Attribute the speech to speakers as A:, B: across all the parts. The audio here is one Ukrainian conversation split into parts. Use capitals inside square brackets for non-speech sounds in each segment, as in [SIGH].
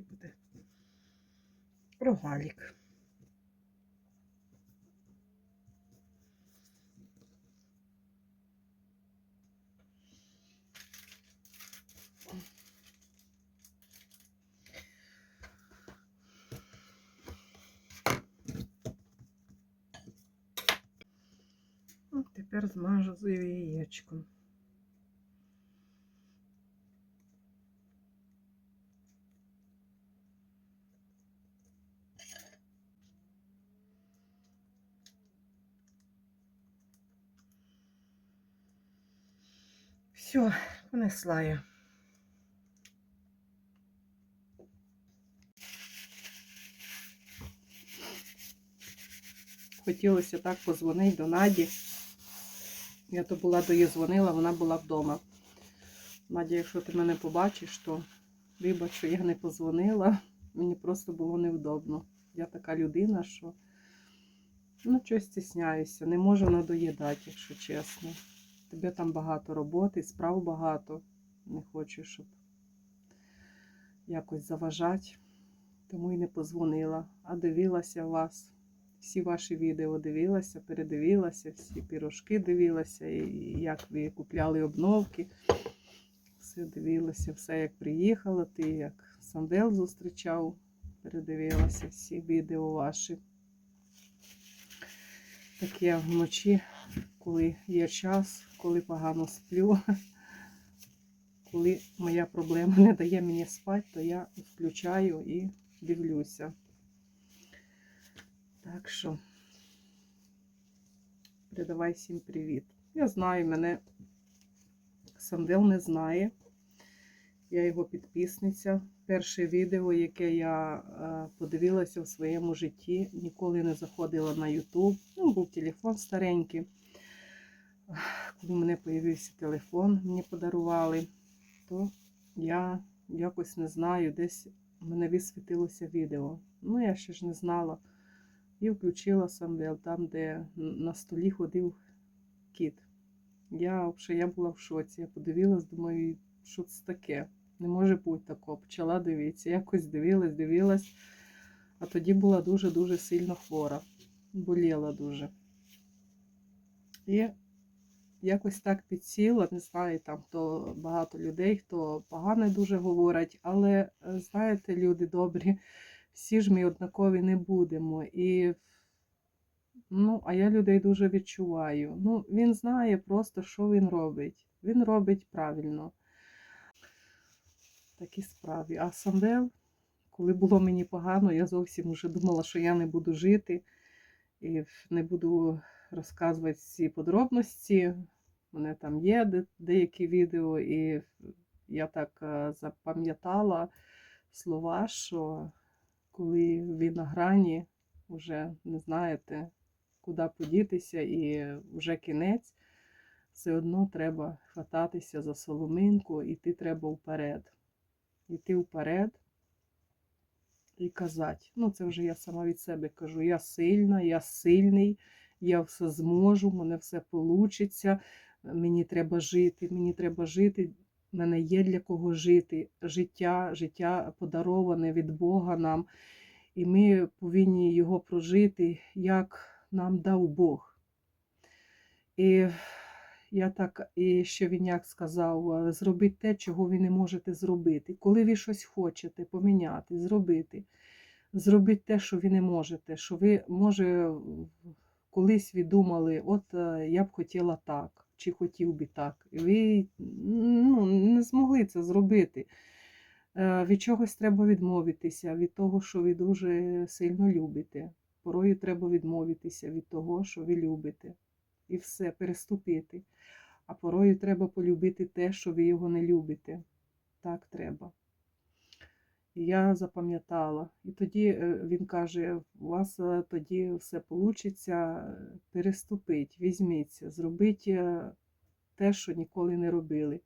A: такий буде рогалік. Тепер змажу з яєчком. Все, понесла я. Хотілося так позвонити до Наді. Я то була до її дзвонила, вона була вдома. Надя, якщо ти мене побачиш, то вибач, що я не позвонила. Мені просто було невдобно. Я така людина, що ну, щось стісняюся, не можу надоїдати, якщо чесно. Тебе там багато роботи, справ багато. Не хочу, щоб якось заважати. Тому і не позвонила, а дивилася вас. Всі ваші відео дивилася, передивилася, всі пірожки дивилася, і як ви купляли обновки. Все дивилася, все як приїхала, ти як Сандел зустрічав, передивилася всі відео ваші. Так я вночі, коли є час, коли погано сплю, [LAUGHS] коли моя проблема не дає мені спати, то я включаю і дивлюся. Так що, передавай всім привіт. Я знаю, мене Сандел не знає. Я його підписниця. Перше відео, яке я е, подивилася в своєму житті, ніколи не заходила на YouTube. Ну, був телефон старенький. В мене з'явився телефон, мені подарували, то я якось не знаю, десь в мене висвітилося відео. Ну, я ще ж не знала. І включила Самвел, там, де на столі ходив кіт. Я взагалі я була в шоці. Я подивилась, думаю, що це таке? Не може бути такого. Почала дивитися. Якось дивилась, дивилась. А тоді була дуже-дуже сильно хвора. Боліла дуже. І якось так підсіла, не знаю, там хто багато людей, хто погано дуже говорять, але знаєте, люди добрі, всі ж ми однакові не будемо. І Ну, а я людей дуже відчуваю. Ну, він знає просто, що він робить. Він робить правильно. Такі справи. А Сандел, коли було мені погано, я зовсім вже думала, що я не буду жити і не буду розказувати всі подробності. У мене там є де- деякі відео, і я так е, запам'ятала слова, що коли він на грані, вже не знаєте, куди подітися, і вже кінець, все одно треба хвататися за соломинку, іти треба вперед. Іти вперед і казати. Ну, це вже я сама від себе кажу. Я сильна, я сильний, я все зможу, мене все вийде, мені треба жити, мені треба жити. в мене є для кого жити. Життя, життя подароване від Бога нам, і ми повинні його прожити, як нам дав Бог. І я так, і ще він як сказав, зробіть те, чого ви не можете зробити. Коли ви щось хочете поміняти, зробити, зробіть те, що ви не можете, що ви, може, колись ви думали, от е, я б хотіла так, чи хотів би так. І ви ну, не змогли це зробити. Е, Від чогось треба відмовитися, від того, що ви дуже сильно любите. Порою треба відмовитися від того, що ви любите, і все переступити. А порою треба полюбити те, що ви його не любите. Так треба. Я запам'ятала. І тоді е, він каже: у вас е, тоді все вийде, переступить, візьміться, зробіть е, те, що ніколи не робили.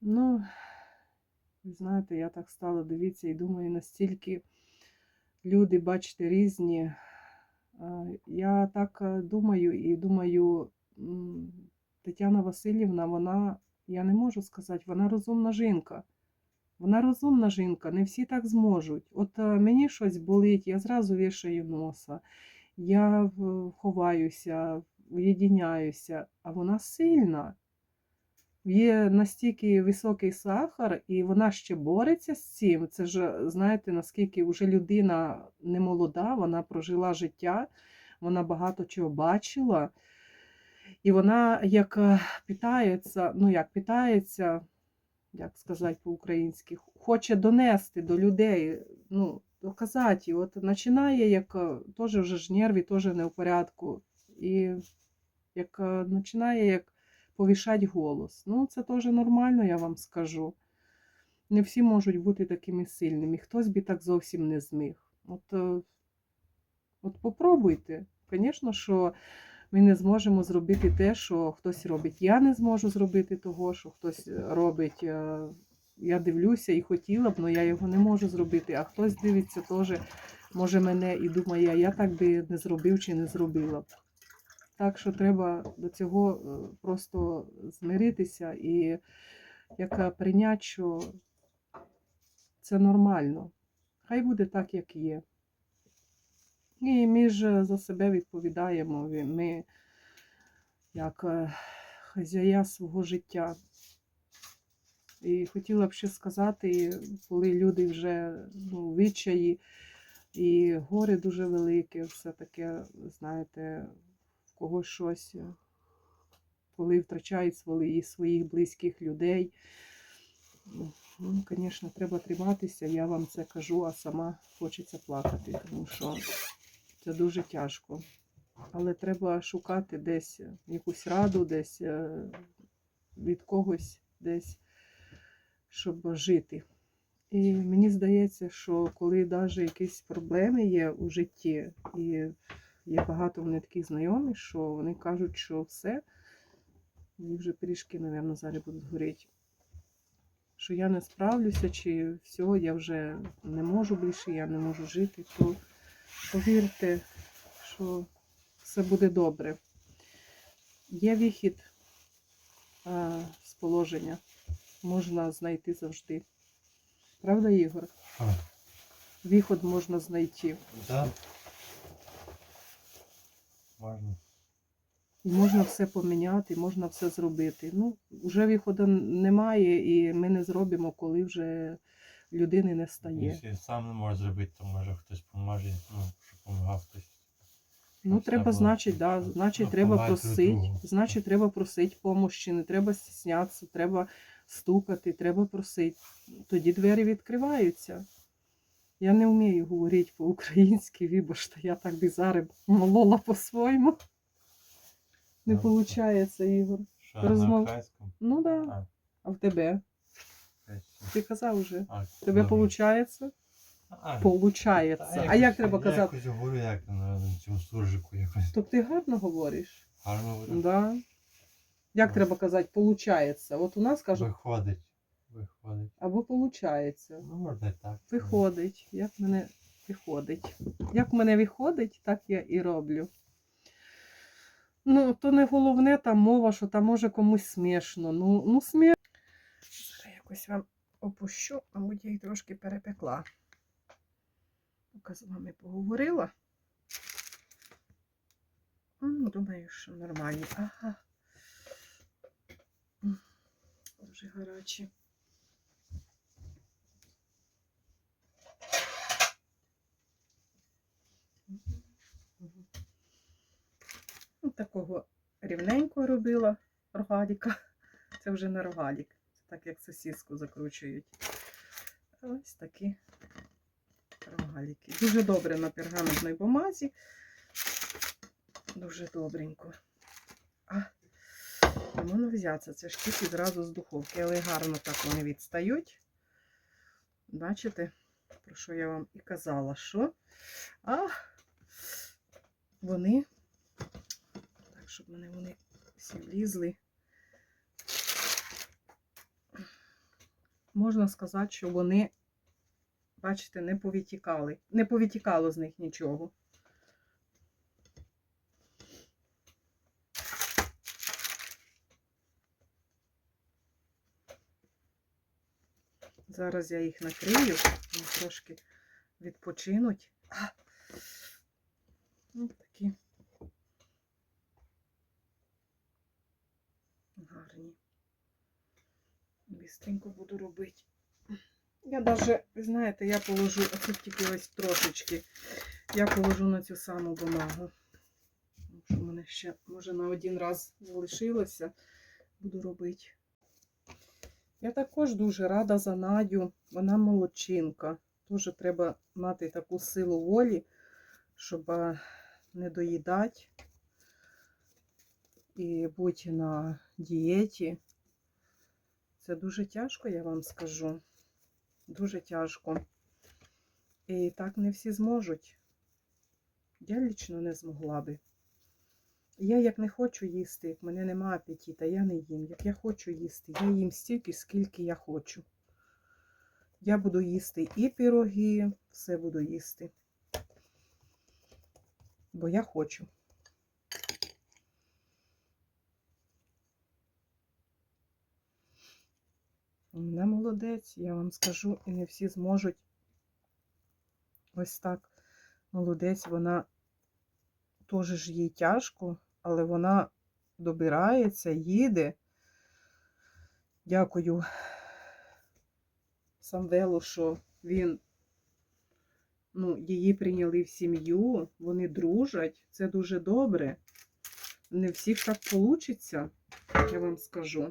A: Ну, знаєте, я так стала дивитися і думаю, настільки люди, бачите, різні. Я так думаю і думаю, Тетяна Васильівна, вона, я не можу сказати, вона розумна жінка. Вона розумна жінка, не всі так зможуть. От е, мені щось болить, я зразу вішаю носа, я ховаюся, уєдиняюся, а вона сильна. Є настільки високий сахар, і вона ще бореться з цим. Це ж, знаєте, наскільки вже людина не молода, вона прожила життя, вона багато чого бачила. І вона як е, питається, ну як питається, як сказати по-українськи, хоче донести до людей, ну, доказати. От починає, як е, теж вже ж нерві теж не в порядку. І як е, починає як повішати голос. Ну, це теж нормально, я вам скажу. Не всі можуть бути такими сильними. Хтось би так зовсім не зміг. От, е, от попробуйте. Звісно, що ми не зможемо зробити те, що хтось робить. Я не зможу зробити того, що хтось робить. Е, Я дивлюся і хотіла б, але я його не можу зробити. А хтось дивиться теж, може мене і думає, я так би не зробив чи не зробила б. Так що треба до цього е, просто змиритися і як е, прийняти, що це нормально. Хай буде так, як є. І ми ж за себе відповідаємо. Ми як е, хазяя свого життя. І хотіла б ще сказати, коли люди вже ну, в відчаї, і горе дуже велике, все таке, знаєте, в когось щось, коли втрачають свої, своїх близьких людей. Ну, звісно, треба триматися, я вам це кажу, а сама хочеться плакати, тому що це дуже тяжко. Але треба шукати десь якусь раду, десь е, від когось, десь, щоб жити. І мені здається, що коли навіть якісь проблеми є у житті, і є багато в мене таких знайомих, що вони кажуть, що все, і вже пиріжки, мабуть, зараз будуть горіти. Що я не справлюся, чи все, я вже не можу більше, я не можу жити, то повірте, що все буде добре. Є вихід а, з положення, можна знайти завжди. Правда, Ігор?
B: А,
A: Виход можна знайти.
B: да. Можна.
A: І можна все поміняти, можна все зробити. Ну, вже виходу немає, і ми не зробимо, коли вже людини не стає.
B: Якщо сам не можеш зробити, то може хтось поможе, ну, щоб допомагав хтось.
A: Ну,
B: Все
A: треба,
B: було.
A: значить, да, значить,
B: Ну,
A: треба
B: помагати
A: просити,
B: другу.
A: значить, треба просити помощі, не треба стіснятися, треба стукати, треба просити. Тоді двері відкриваються. Я не вмію говорити по-українськи, вибачте, я так би зараз молола по-своєму. Не
B: Ну,
A: виходить, Ігор.
B: Що
A: Розмов-
B: на українському?
A: Ну так, да.
B: А,
A: а в тебе? Ти казав вже.
B: А,
A: Тебе
B: добре.
A: виходить?
B: А,
A: Получається.
B: та
A: А як треба
B: Я
A: казати?
B: якось говорю, як на цьому суржику якось.
A: То ти гарно говориш.
B: Гарно говорю.
A: Да. Як
B: Ну.
A: треба казати, получається. От у нас кажуть,
B: Виходить. Виходить.
A: або получається.
B: Ну, можна і так.
A: Виходить. Як в мене виходить. Як в мене виходить, так я і роблю. Ну, то не головне там мова, що там може комусь смішно. Ну, ну смішно. Якось вам опущу, мабуть, я їх трошки перепекла. Поки з вами поговорила. Думаю, що нормальні. Ага. Дуже гарячі. Ну, Такого рівненького робила рогаліка. Це вже не рогалік. Так як сосиску закручують. Ось такі рогаліки. Дуже добре на пергаментній бумазі. Дуже добренько. А не можна взятися. Це ж тільки зразу з духовки, але гарно так вони відстають. Бачите, про що я вам і казала, що? А вони, так, щоб вони, вони всі влізли. Можна сказати, що вони, бачите, не повитікали. Не повитікало з них нічого. Зараз я їх накрию, вони трошки відпочинуть. А! Ось такі гарні. Бістренько буду робити. Я навіть, ви знаєте, я положу, оце тільки ось трошечки. Я положу на цю саму бумагу. Тому що в мене ще, може, на один раз залишилося. Буду робити. Я також дуже рада за Надю. Вона молодчинка. Дуже треба мати таку силу волі, щоб не доїдати і бути на дієті. Це дуже тяжко, я вам скажу. Дуже тяжко. І так не всі зможуть. Я лічно не змогла би. Я як не хочу їсти, як мене немає апетита, я не їм. Як я хочу їсти, я їм стільки, скільки я хочу. Я буду їсти і пироги, все буду їсти. Бо я хочу. Вона молодець, я вам скажу, і не всі зможуть. Ось так. Молодець, вона теж ж їй тяжко, але вона добирається, їде. Дякую Самвелу, що він ну, її прийняли в сім'ю, вони дружать. Це дуже добре. Не всіх так вийде, я вам скажу.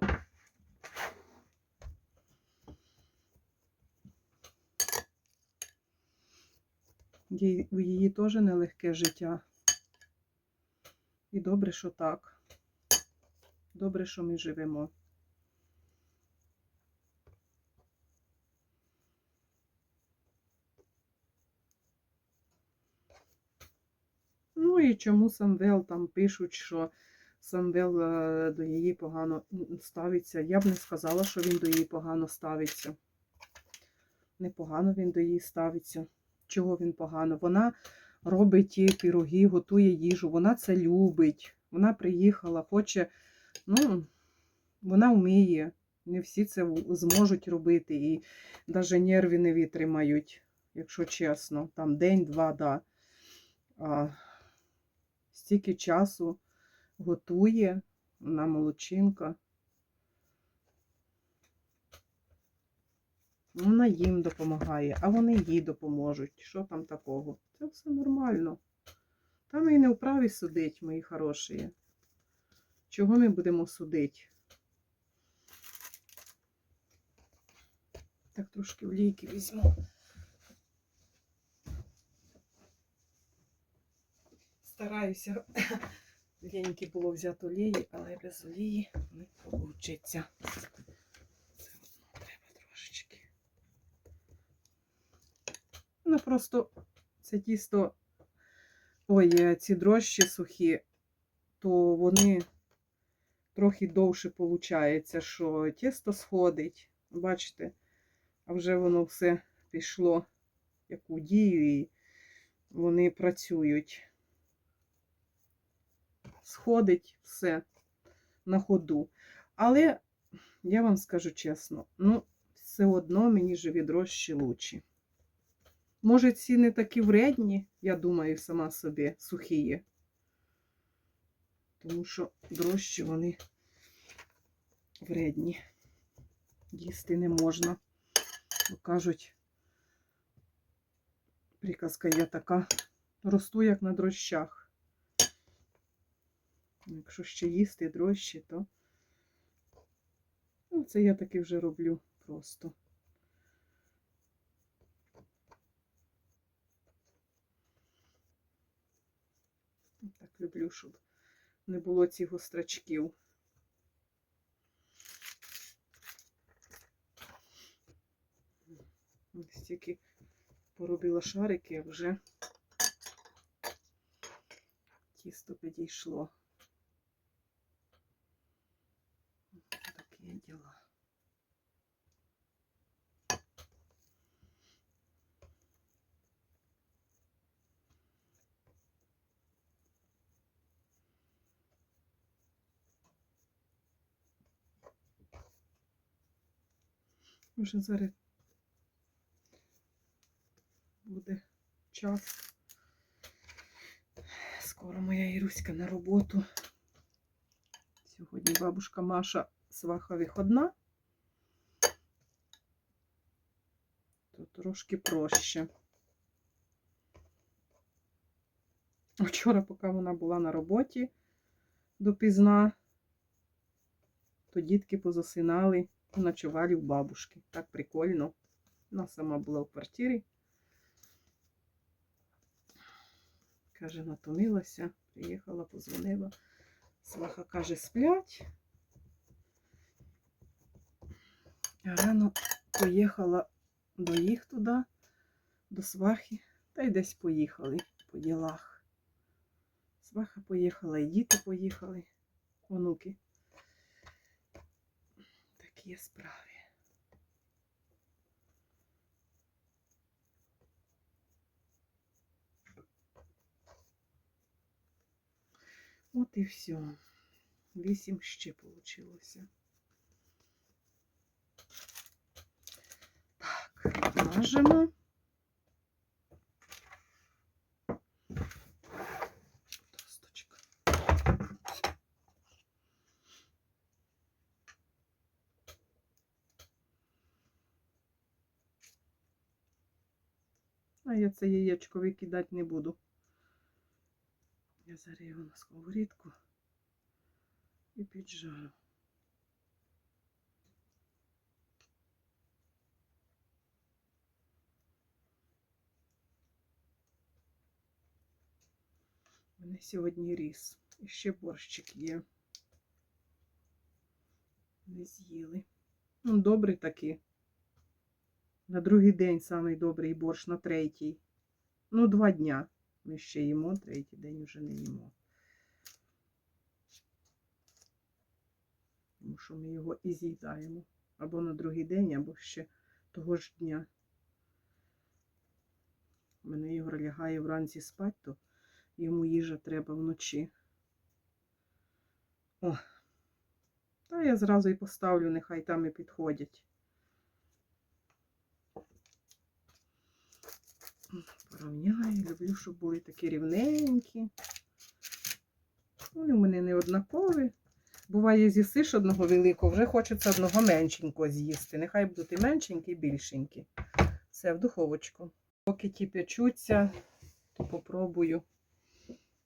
A: У її теж нелегке життя. І добре, що так. Добре, що ми живемо. Ну і чому Самвел там пишуть, що Самвел е, до її погано ставиться. Я б не сказала, що він до її погано ставиться. Непогано він до її ставиться. Чого він погано? Вона робить ті пироги, готує їжу, вона це любить. Вона приїхала, хоче, ну, вона вміє. Не всі це зможуть робити. І навіть нерви не витримають, якщо чесно. Там день-два, да. А, стільки часу готує, вона молодчинка. Вона їм допомагає, а вони їй допоможуть. Що там такого? Це все нормально. Там і не вправі судить, мої хороші. Чого ми будемо судити? Так трошки олійки візьму. Стараюся. Ліньки було взяти олії, але без олії не вийде. Це одно треба трошечки. Ну просто це тісто, ой, е, ці дрожжі сухі, то вони трохи довше виходить, що тісто сходить. Бачите, а вже воно все пішло як у дію, і вони працюють. Сходить все на ходу. Але я вам скажу чесно, ну, все одно мені живі дрожжі лучші. Може, ці не такі вредні, я думаю, сама собі сухі. Тому що дрожжі вони вредні. Їсти не можна. Бо кажуть, приказка є така, росту як на дрожжах. Якщо ще їсти дрожжі, то ну, це я таки вже роблю просто. Так люблю, щоб не було цих гострачків. Ось тільки поробила шарики, а вже тісто підійшло. Такі діла. Може зараз буде час. Скоро моя Іруська на роботу. Сьогодні бабушка Маша сваха виходна. То трошки проще. Вчора, поки вона була на роботі допізна, то дітки позасинали і ночували в бабушки. Так прикольно. Вона сама була в квартирі. Каже, натомилася, приїхала, позвонила. Сваха каже, сплять. Рано поїхала до їх туди, до свахи, та й десь поїхали по ділах. Сваха поїхала, і діти поїхали, онуки. Такі справи. От і все. Вісім ще получилося. Так, мажемо. А я це яєчко викидати не буду. Я зараз його на сковорідку і піджарю. У мене сьогодні ріс. І ще борщик є. Не з'їли. Ну, добрий такий. На другий день самий добрий борщ, на третій. Ну, два дня. Ми ще їмо, третій день вже не їмо. Тому що ми його і з'їдаємо. Або на другий день, або ще того ж дня. Мене Ігор лягає вранці спать, то йому їжа треба вночі. О. Та я зразу і поставлю, нехай там і підходять. Порівняю, люблю, щоб були такі рівненькі. Вони в мене не однакові. Буває, з'їсиш одного великого, вже хочеться одного меншенького з'їсти. Нехай будуть і меншенькі, і більшенькі. Все, в духовочку. Поки ті печуться, то попробую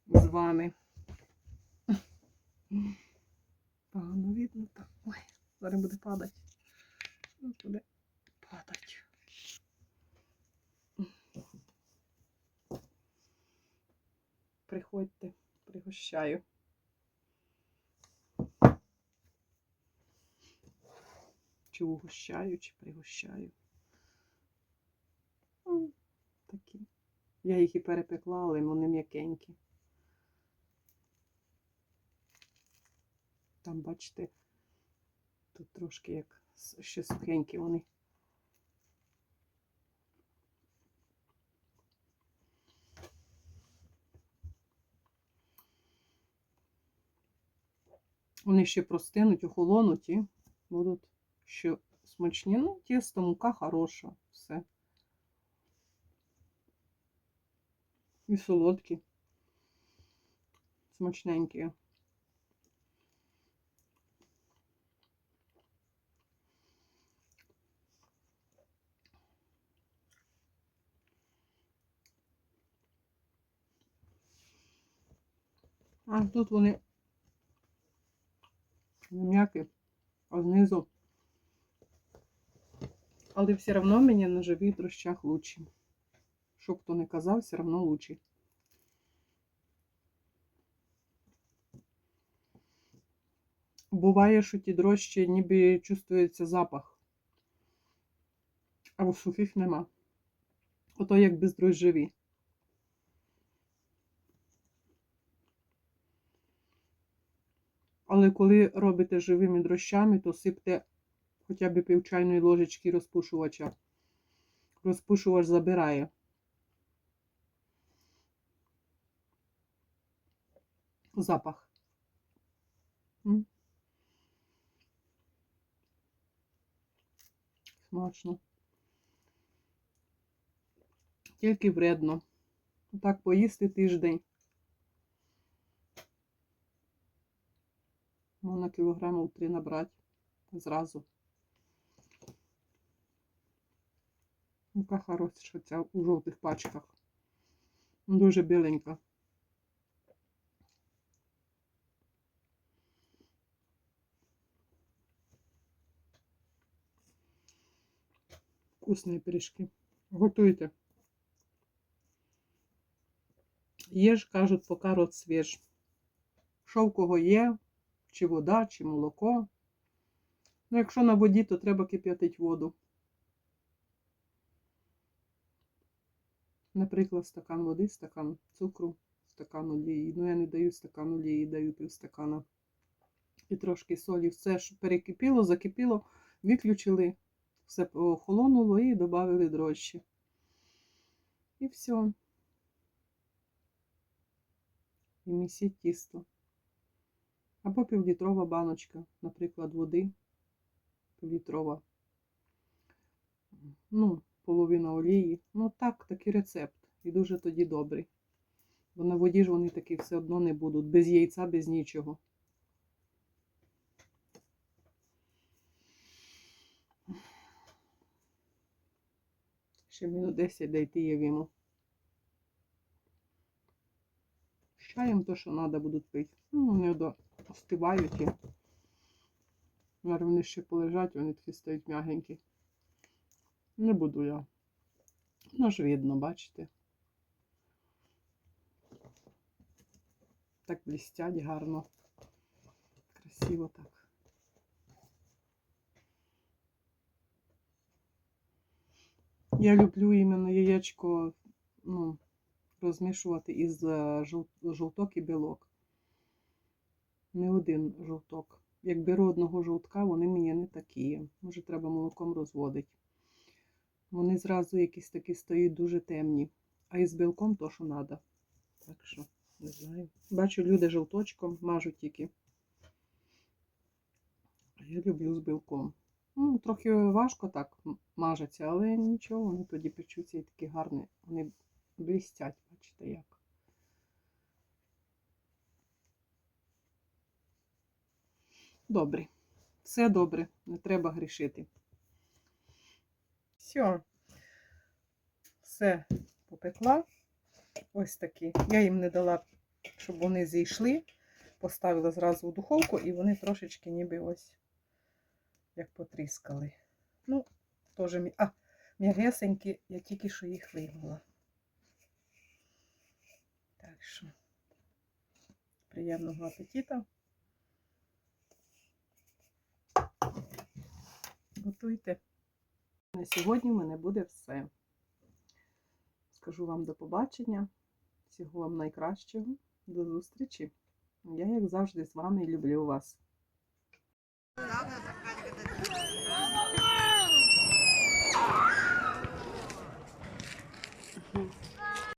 A: з вами. Погано видно так. Ой, зараз буде падати. Буде падати. Приходьте, пригощаю. Чи угощаю, чи пригощаю. М, Такі. Я їх і перепекла, але вони м'якенькі. Там, бачите, тут трошки як ще сухенькі вони. Вони ще простинуть, охолонуть і будуть ще смачні. Ну, тісто, мука хороша, все. І солодкі. Смачненькі. А тут вони м'які, а знизу. Але все одно мені на живих дрощах лучше. Що хто не казав, все одно лучше. Буває, що ті дрожчі ніби чувствується запах, а у сухих нема. Ото як бездрожжеві. Але коли робите живими дрощами, то сипте хоча б пів чайної ложечки розпушувача. Розпушувач забирає. Запах. Смачно. Тільки вредно. Так поїсти тиждень. Можна кілограмів три набрати зразу. Яка хороша ця у жовтих пачках. Дуже біленька. Вкусні пиріжки. Готуйте. Є ж, кажуть, поки рот свіж. Що в кого є, чи вода, чи молоко. Ну, якщо на воді, то треба кип'ятити воду. Наприклад, стакан води, стакан цукру, стакан олії. Ну, я не даю стакан олії, даю півстакана. І трошки солі. Все ж перекипіло, закипіло, виключили, все охолонуло і додали дрожжі. І все. І місіть тісто. Або півлітрова баночка, наприклад, води. Півлітрова. Ну, половина олії. Ну так, такий рецепт. І дуже тоді добрий. Бо на воді ж вони такі все одно не будуть. Без яйця, без нічого. Ще минут 10 дайте я виму. З чаєм то, що треба будуть пити. Ну, вони до остивають. і Зараз вони ще полежать, вони такі стають м'ягенькі. Не буду я. Ну ж видно, бачите. Так блістять гарно. Красиво так. Я люблю іменно яєчко ну, розмішувати із е, жовток і білок. Не один жовток. Як беру одного жовтка, вони мені не такі. Може, треба молоком розводити. Вони зразу якісь такі стають дуже темні. А із білком то, що треба. Так що, не знаю. Бачу, люди жовточком мажуть тільки. А Я люблю з білком. Ну, трохи важко так мажеться, але нічого, вони тоді печуться і такі гарні. Вони блістять, бачите як. Добре. Все добре, не треба грішити. Все. Все попекла. Ось такі. Я їм не дала, щоб вони зійшли. Поставила зразу в духовку, і вони трошечки ніби ось як потріскали. Ну, теж мі... А, м'ягесенькі, я тільки що їх виймала. Так що, приємного апетита. Готуйте. На сьогодні в мене буде все. Скажу вам до побачення. Всього вам найкращого. До зустрічі. Я, як завжди, з вами люблю вас.